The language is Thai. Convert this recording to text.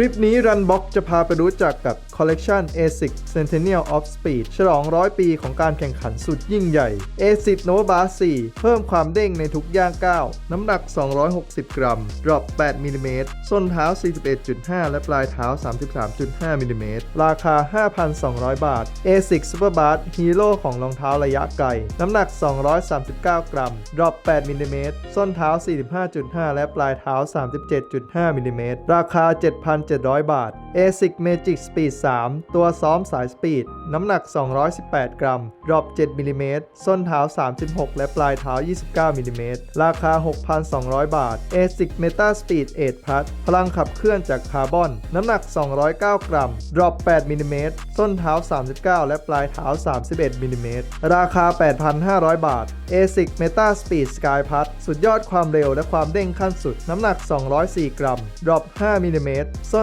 ลิปนี้ Runbox จะพาไปรู้จักกับ Collection ASIC Centennial of Speed ฉลองร้อยปีของการแข่งขันสุดยิ่งใหญ่ ASIC Nova Bar 4เพิ่มความเด้งในทุกย่างก้าว น้ำหนัก 260 กรัม Drop 8มิลลิเมตรส้นเท้า 41.5 และปลายเท้า 33.5มิลลิเมตรราคา 5,200 บาท ASIC Super Bar Hero ของรองเท้าระยะไกล น้ำหนัก 239 กรัม Drop 8มิลลิเมตรส้นเท้า 45.5 และปลายเท้า 37.5มิลลิเมตรราคา 7,000 700 บาท ASIC Magic Speed 3 ตัวซ้อมสายสปีด น้ำหนัก 218 กรัม Drop 7มิลลิเมตร ส้นเท้า 36 และปลายเท้า 29มิลลิเมตร ราคา 6,200 บาท ASIC Meta Speed 8 Plus พลังขับเคลื่อนจากคาร์บอน น้ำหนัก 209 กรัม Drop 8มิลลิเมตร ส้นเท้า 39 และปลายเท้า 31มิลลิเมตร ราคา 8,500 บาท ASIC Meta Speed Sky Plus สุดยอดความเร็วและความเด้งขั้นสุด น้ำหนัก 204 กรัม Drop 5มิลลิเมตร ส้น